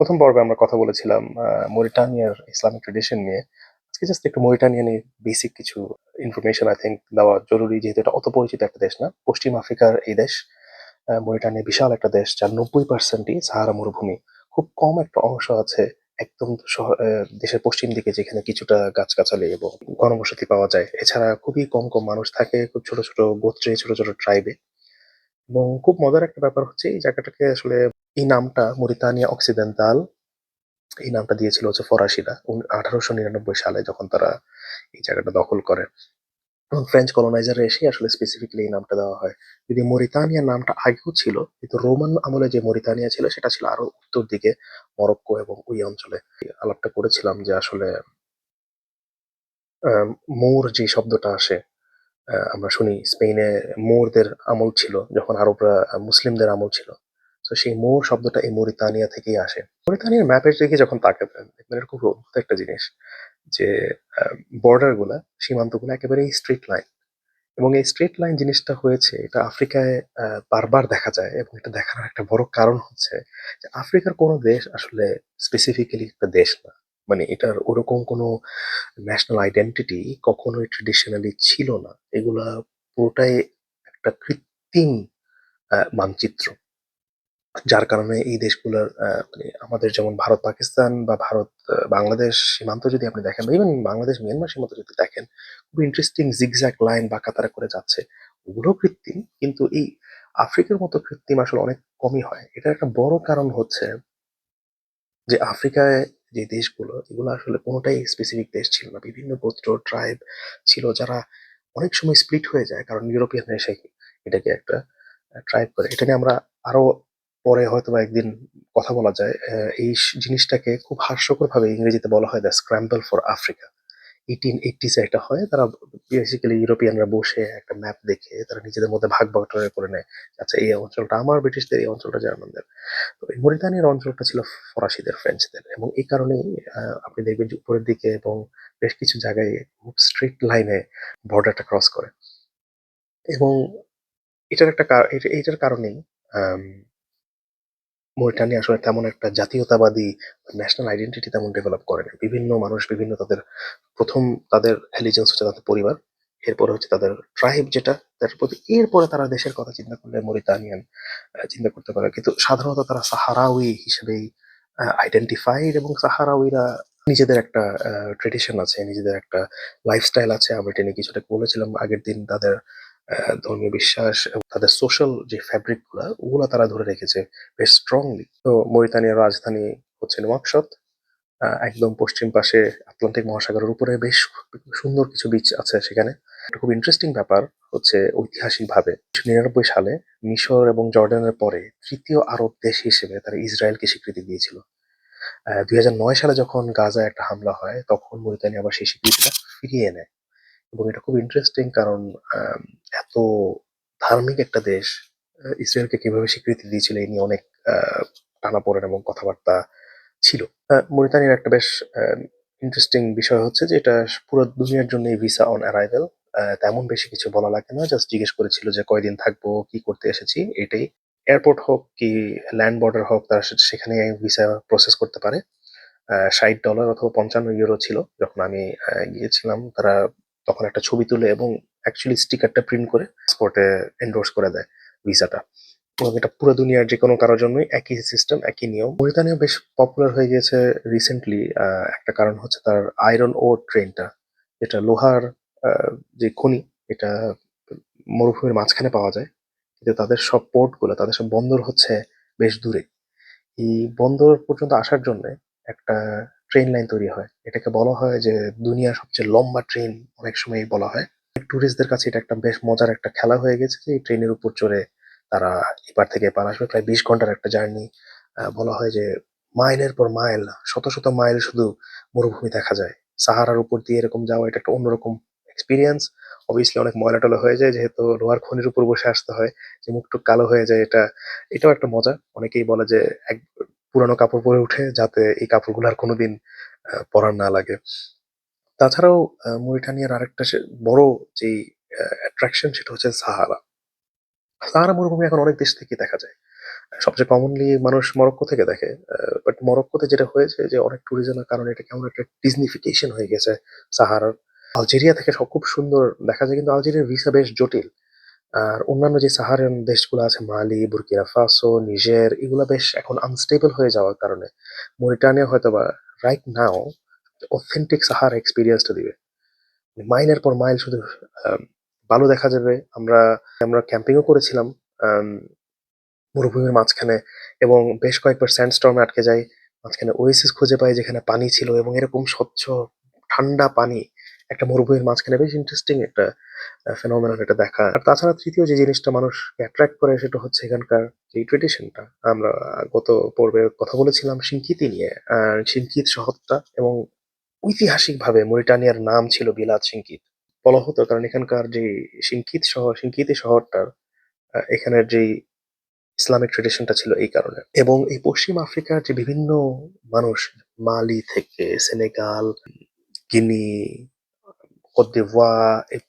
প্রথম পর্বে আমরা কথা বলেছিলাম মরিটানিয়ার ইসলামিক ট্রেডিশন নিয়ে। আজকে জাস্ট একটু মরিটানিয়া নিয়ে বেসিক কিছু ইনফরমেশন আই থিঙ্ক দেওয়া জরুরি, যেহেতু এটা অত পরিচিত একটা দেশ না। পশ্চিম আফ্রিকার এই দেশ মরিটানিয়া বিশাল একটা দেশ, যার নব্বই পার্সেন্টই সাহারা মরুভূমি। খুব কম একটা অংশ আছে একদম শহর- দেশের পশ্চিম দিকে, যেখানে কিছুটা গাছগাছালি এবং ঘনবসতি পাওয়া যায়। এছাড়া খুবই কম কম মানুষ থাকে, খুব ছোট ছোট গোত্রে, ছোট ছোট ট্রাইবে এবং খুব মজার একটা ব্যাপার হচ্ছে, এই জায়গাটাকে আসলে এই নামটা মরিতানিয়া অক্সিডেন্টাল, এই নামটা দিয়েছিল হচ্ছে ফরাসিরা আঠারোশো নিরানব্বই সালে যখন তারা এই জায়গাটা দখল করে। এবং ফ্রেঞ্চ কলোনাইজার এসে আসলে স্পেসিফিকলি এই নামটা দেওয়া হয়। যদি মরিতানিয়া নামটা আগেও ছিল, কিন্তু রোমান আমলে যে মরিতানিয়া ছিল, সেটা ছিল আরও উত্তর দিকে, মরক্কো এবং ওই অঞ্চলে। আলাপটা করেছিলাম যে আসলে মোর যে শব্দটা আসে আমরা শুনি স্পেনে মোরদের আমল ছিল, যখন আরবরা মুসলিমদের আমল ছিল। তো সেই মোর শব্দটা এই মরিতানিয়া থেকেই আসে। মরিতানিয়ার ম্যাপের দিকে যখন তাকাবেন, দেখবেন খুব অদ্ভুত একটা জিনিস যে বর্ডারগুলা, সীমান্তগুলা একেবারে স্ট্রিট লাইন এবং এই স্ট্রিট লাইন জিনিসটা হয়েছে, এটা আফ্রিকায় বারবার দেখা যায় এবং এটা দেখানোর একটা বড় কারণ হচ্ছে যে, আফ্রিকার কোনো দেশ আসলে স্পেসিফিক্যালি একটা দেশ না। মানে এটার ওরকম কোনো ন্যাশনাল আইডেন্টিটি কখনোই ট্রেডিশনালি ছিল না। এগুলা পুরোটাই একটা কৃত্রিম মানচিত্র। যার কারণে এই দেশগুলোর মানে আমাদের যেমন ভারত, পাকিস্তান বা ভারত বাংলাদেশ সীমান্ত যদি আপনি দেখেন বা ইভেন বাংলাদেশ, মিয়ানমার সীমান্ত যদি দেখেন, খুব ইন্টারেস্টিং জিগজ্যাক লাইন বা কাতারা করে যাচ্ছে ওগুলো কৃত্রিম, কিন্তু এই আফ্রিকার মতো কৃত্রিম আসলে অনেক কমই হয়। এটার একটা বড় কারণ হচ্ছে যে আফ্রিকায় যে দেশগুলো, এগুলো আসলে কোনোটাই স্পেসিফিক দেশ ছিল না। বিভিন্ন গোত্র ট্রাইব ছিল যারা অনেক সময় স্প্লিট হয়ে যায়, কারণ ইউরোপিয়ান এসে এটাকে একটা ট্রাইব করে। এটা নিয়ে আমরা আরও পরে হয়তো বা একদিন কথা বলা যায়। এই জিনিসটাকে খুব হাস্যকর ভাবে ইংরেজিতে বলা হয় the scramble for Africa eighteen এইটিসে এটা হয়, তারা বেসিক্যালি ইউরোপিয়ানরা বসে একটা ম্যাপ দেখে, তারা নিজেদের মধ্যে ভাগ বাটোয়ারা করে নেয়। আচ্ছা এই অঞ্চলটা আমার ব্রিটিশদের, এই অঞ্চলটা জার্মানদের। তো এই মরিতানিয়ার অঞ্চলটা ছিল ফরাসিদের, ফ্রেঞ্চদের। এবং এই কারণেই আপনি দেখবেন যে উপরের দিকে এবং বেশ কিছু জায়গায় খুব স্ট্রিক্ট লাইনে বর্ডারটা ক্রস করে। এবং এটার একটা কার- এটা- এইটার কারণেই মরিটানিয়া আসলে তেমন একটা জাতীয়তাবাদী ন্যাশনাল আইডেন্টিটি তেমন ডেভেলপ করে না বিভিন্ন মানুষ বিভিন্ন তাদের প্রথম তাদের অ্যালিজেন্স হচ্ছে তাদের পরিবার, এরপরে হচ্ছে তাদের ট্রাইব যেটা তার প্রতি এরপরে তারা দেশের কথা চিন্তা করলে মরিতানিয়ান চিন্তা করতে পারে। কিন্তু সাধারণত তারা সাহারাউই হিসেবেই আইডেন্টিফাইড এবং সাহারাউইরা নিজেদের একটা ট্রেডিশন আছে, নিজেদের একটা লাইফস্টাইল আছে। আমরা এটা নিয়ে কিছুটা বলেছিলাম আগের দিন তাদের ধর্মীয় বিশ্বাস এবং তাদের সোশ্যাল যে ফ্যাব্রিকগুলা, ওগুলা তারা ধরে রেখেছে বেশ স্ট্রংলি তো মরিতানিয়ার রাজধানী হচ্ছে নোয়াকশত একদম পশ্চিম পাশে আটলান্টিক মহাসাগরের উপরে বেশ সুন্দর কিছু বিচ আছে সেখানে। খুব ইন্টারেস্টিং ব্যাপার হচ্ছে ঐতিহাসিকভাবে নিরানব্বই সালে মিশর এবং জর্ডানের পরে তৃতীয় আরব দেশ হিসেবে তারা ইসরায়েলকে স্বীকৃতি দিয়েছিল। দুই হাজার নয় সালে যখন গাজায় একটা হামলা হয়, তখন মরিতানি আবার সেই স্বীকৃতিটা ফিরিয়ে নেয় এবং এটা খুব ইন্টারেস্টিং কারণ এত ধার্মিক একটা দেশ ইসরায়েলকে কীভাবে স্বীকৃতি দিয়েছিল এই নিয়ে অনেক টানাপোড়েন এবং কথাবার্তা ছিল। আহ, মরিতানিয়ার একটা বেশ ইন্টারেস্টিং বিষয় হচ্ছে যে এটা পুরো দুনিয়ার জন্য ভিসা অন অ্যারাইভেল তেমন বেশি কিছু বলা লাগে না। জাস্ট জিজ্ঞেস করেছিল যে কয়দিন থাকব কি করতে এসেছি এটাই। এয়ারপোর্ট হোক কি ল্যান্ড বর্ডার হোক তারা সেখানে ভিসা প্রসেস করতে পারে। ষাট ডলার অথবা পঞ্চান্ন ইউরো ছিল যখন আমি গিয়েছিলাম। তারা তখন একটা ছবি তুলে এবং অ্যাকচুয়ালি স্টিকারটা প্রিন্ট করে পাসপোর্টে এন্ডোর্স করে দেয় ভিসাটা। এবং এটা পুরো দুনিয়ার যে কোনো কারোর জন্যই একই সিস্টেম একই নিয়ম। মরিতানিয়া বেশ পপুলার হয়ে গিয়েছে রিসেন্টলি একটা কারণ হচ্ছে তার আয়রন ওর ট্রেনটা যেটা লোহার যে খনি, এটা মরুভূমির মাঝখানে পাওয়া যায়। কিন্তু তাদের সব পোর্টগুলো তাদের সব বন্দর হচ্ছে বেশ দূরে। এই বন্দর পর্যন্ত আসার জন্য একটা ট্রেন লাইন তৈরি হয়। এটাকে বলা হয় যে দুনিয়ার সবচেয়ে লম্বা ট্রেন অনেক সময় বলা হয়। ট্যুরিস্টদের কাছে এটা একটা বেশ মজার একটা খেলা হয়ে গেছে যে এই ট্রেনের উপর চড়ে তারা এপার থেকে এপার আসবে। প্রায় বিশ ঘণ্টার একটা জার্নি বলা হয় যে মাইলের পর মাইল, শত শত মাইল শুধু মরুভূমি দেখা যায়। সাহারার উপর দিয়ে এরকম যাওয়া, এটা একটা অন্যরকম এক্সপিরিয়েন্স অবভিয়াসলি অনেক ময়লা টলা হয়ে যায়, যেহেতু লোহার খনির উপর বসে আসতে হয়, যে মুখটুক কালো হয়ে যায়, এটা, এটাও একটা মজা। অনেকেই বলে যে এক পুরানো কাপড় পরে উঠে যাতে এই কাপড়গুলো আর কোনোদিন পরার না লাগে তাছাড়াও মরিটানিয়ার আরেকটা বড় যে অ্যাট্রাকশন সেটা হচ্ছে সাহারা সাহারা মরুভূমি এখন অনেক দেশ থেকে দেখা যায় সবচেয়ে কমনলি মানুষ মরক্কো থেকে দেখে। বাট মরক্কোতে যেটা হয়েছে যে অনেক ট্যুরিজমের কারণে এটা কেমন একটা ডিজনিফিকেশন হয়ে গেছে সাহারার। আলজেরিয়া থেকে স খুব সুন্দর দেখা যায়, কিন্তু আলজেরিয়ার ভিসা বেশ জটিল। আর অন্যান্য যে সাহারান দেশগুলো আছে মালি, বুরকিনা ফাসো, নিজের এগুলো বেশ এখন আনস্টেবল হয়ে যাওয়ার কারণে মরিটানিয়া হয়তো বা রাইট নাও অথেন্টিক সাহারা এক্সপিরিয়েন্সটা দিবে। মাইলের পর মাইল শুধু ভালো দেখা যাবে। আমরা আমরা ক্যাম্পিংও করেছিলাম মরুভূমির মাঝখানে এবং বেশ কয়েকবার স্যান্ডস্টর্ম এ আটকে যাই। মাঝখানে ওয়েসিস খুঁজে পাই যেখানে পানি ছিল এবং এরকম স্বচ্ছ ঠান্ডা পানি একটা মরুভূমির মাঝখানে বেশ ইন্টারেস্টিং একটা আ ফেনোমেনন এটা দেখা। আর তাছাড়া তৃতীয় যে জিনিসটা মানুষকে অ্যাট্রাক্ট করে সেটা হচ্ছে এখানকার যে ট্র্যাডিশনটা। আমরা গত পর্বে কথা বলেছিলাম সিনকিতি নিয়ে। আ সিনকিত শহরটা এবং ঐতিহাসিকভাবে মরিটানিয়ার নাম ছিল বিলাত সিনকিত। বলা হতো কারণ এখানকার যে সিনকিত শহর সিনকিতি শহরটার এখানের যেই ইসলামিক ট্র্যাডিশনটা ছিল এই কারণে। এবং এই পশ্চিম আফ্রিকার যে বিভিন্ন মানুষ মালি থেকে সেনেগাল, গিনি,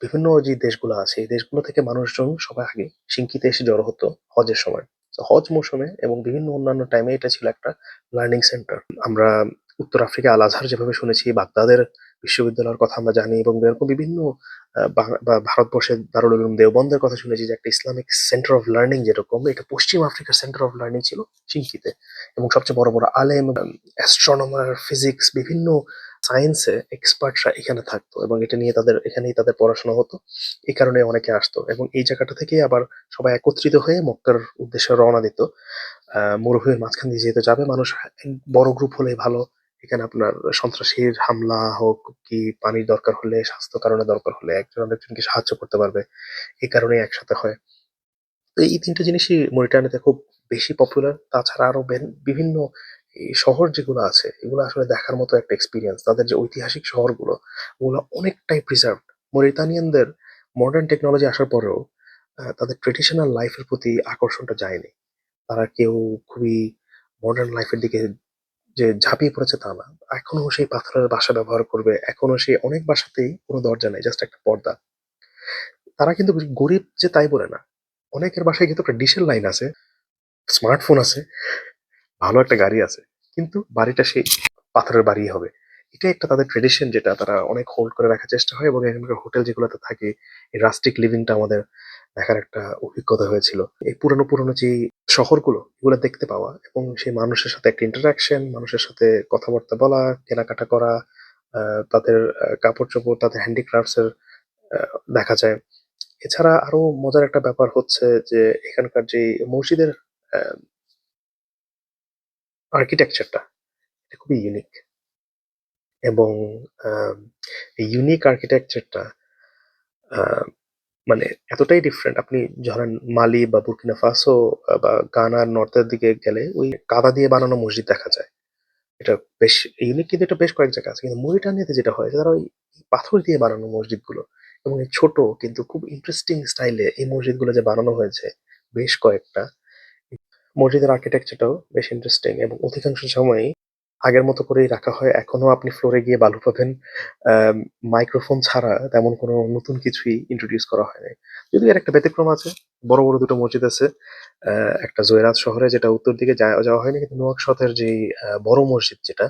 বিভিন্ন যে দেশগুলো আছে, এই দেশগুলো থেকে মানুষজন সবাই আগে সিঙ্কিতে এসে জড়ো হতো হজের সময়। হজ মৌসুমে এবং বিভিন্ন অন্যান্য টাইমে এটা ছিল একটা লার্নিং সেন্টার। আমরা উত্তর আফ্রিকা আল আজহার যেভাবে শুনেছি, বাগদাদের বিশ্ববিদ্যালয়ের কথা আমরা জানি এবং এরকম বিভিন্ন ভারতবর্ষের দারুল উলুম দেওবন্দের কথা শুনেছি যে একটা ইসলামিক সেন্টার অফ লার্নিং যেরকম এটা পশ্চিম আফ্রিকার সেন্টার অফ লার্নিং ছিল সিনকিতে। এবং সবচেয়ে বড়, বড় আলেম, অ্যাস্ট্রোনমার, ফিজিক্স বিভিন্ন সায়েন্সে এক্সপার্টরা এখানে থাকতো এবং এটা নিয়ে তাদের এখানেই তাদের পড়াশোনা হতো। এই কারণে অনেকে আসতো এবং এই জায়গাটা থেকেই আবার সবাই একত্রিত হয়ে মক্কার উদ্দেশ্যে রওনা দিত। মরুভূমির মাঝখান দিয়ে যেহেতু যাবে মানুষ বড় গ্রুপ হলে ভালো। এখানে আপনার সন্ত্রাসীর হামলা হোক কি পানির দরকার হলে, স্বাস্থ্য কারণে দরকার হলে একজন আরেকজনকে সাহায্য করতে পারবে। এই কারণেই একসাথে হয়। তো এই ৩ টা জিনিসই মরিটানিয়াতে খুব বেশি পপুলার। তাছাড়া আরও বিভিন্ন শহর যেগুলো আছে এগুলো আসলে দেখার মতো একটা এক্সপিরিয়েন্স তাদের যে ঐতিহাসিক শহরগুলো ওগুলো অনেকটাই প্রিজার্ভড। মরিতানিয়ানদের মডার্ন টেকনোলজি আসার পরেও তাদের ট্র্যাডিশনাল লাইফের প্রতি আকর্ষণটা যায়নি। তারা কেউ খুবই মডার্ন লাইফের দিকে যে ঝাঁপিয়ে পড়েছে তা না। এখনও সেই পাথরের বাসা ব্যবহার করবে। এখনও সেই অনেক বাসাতেই কোনো দরজা নেই জাস্ট একটা পর্দা। তারা কিন্তু গরিব যে তাই বলে না। অনেকের বাসায় কিন্তু একটা ডিশের লাইন আছে, স্মার্টফোন আছে, ভালো একটা গাড়ি আছে। কিন্তু বাড়িটা সেই পাথরের বাড়ি হবে। এটাই একটা তাদের ট্রেডিশন যেটা তারা অনেক হোল্ড করে রাখার চেষ্টা হয় এবং এখানকার হোটেল যেগুলোতে থাকে রাস্টিক লিভিং টা আমাদের দেখার একটা অভিজ্ঞতা হয়েছিল। এই পুরনো, পুরনো যে শহরগুলো এগুলো দেখতে পাওয়া এবং সেই মানুষের সাথে একটা ইন্টারাকশন মানুষের সাথে কথাবার্তা বলা, কেনাকাটা করা, তাদের আ কাপড়-চোপড়, তাদের হ্যান্ডিক্রাফটস এর দেখা যায়। এছাড়া আরও মজার একটা ব্যাপার হচ্ছে যে এখানকার যে মসজিদের আর্কিটেকচারটা এটা খুবই ইউনিক। এবং ইউনিক আর্কিটেকচারটা মানে এতটাই ডিফারেন্ট আপনি ধরেন মালি বা বুরকিনা ফাসো বা গানার নর্থ এর দিকে গেলে ওই কাদা দিয়ে বানানো মসজিদ দেখা যায়। এটা বেশ ইউনিক কিন্তু এটা বেশ কয়েক জায়গা আছে। কিন্তু মরিটানিয়াতে যেটা হয়, তারা ওই পাথর দিয়ে বানানো মসজিদগুলো এবং এই ছোট কিন্তু খুব ইন্টারেস্টিং স্টাইলে এই মসজিদগুলো যে বানানো হয়েছে বেশ কয়েকটা। মসজিদের আর্কিটেকচারটাও বেশ ইন্টারেস্টিং এবং অধিকাংশ সময়ই আগের মতো করেই রাখা হয়। এখনও আপনি ফ্লোরে গিয়ে বালু পাবেন। মাইক্রোফোন ছাড়া তেমন কোনো নতুন কিছুই ইন্ট্রোডিউস করা হয়নি। যদিও এর একটা ব্যতিক্রম আছে। বড়, বড় দুটো মসজিদ আছে। একটা জয়রাত শহরে যেটা উত্তর দিকে যা যাওয়া হয়নি কিন্তু নোয়াকশতের আ বড় মসজিদ যেটা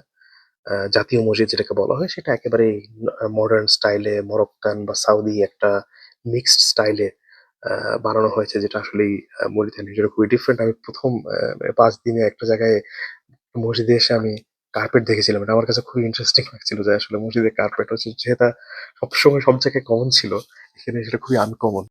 জাতীয় মসজিদ যেটাকে বলা হয় সেটা একেবারেই আ মডার্ন স্টাইলে মরক্কান বা সাউদি একটা মিক্সড স্টাইলে বানানো হয়েছে যেটা আসলেই আ মরিতানিয়ার জন্য খুবই ডিফারেন্ট। আমি প্রথম পাঁচ দিনে একটা জায়গায় মসজিদে এসে আমি কার্পেট দেখেছিলাম। এটা আমার কাছে খুবই ইন্টারেস্টিং লাগছিল যে আসলে মসজিদের কার্পেট হচ্ছে যেটা সবসময় সব জায়গায় কমন ছিল। এখানে সেটা খুবই আনকমন।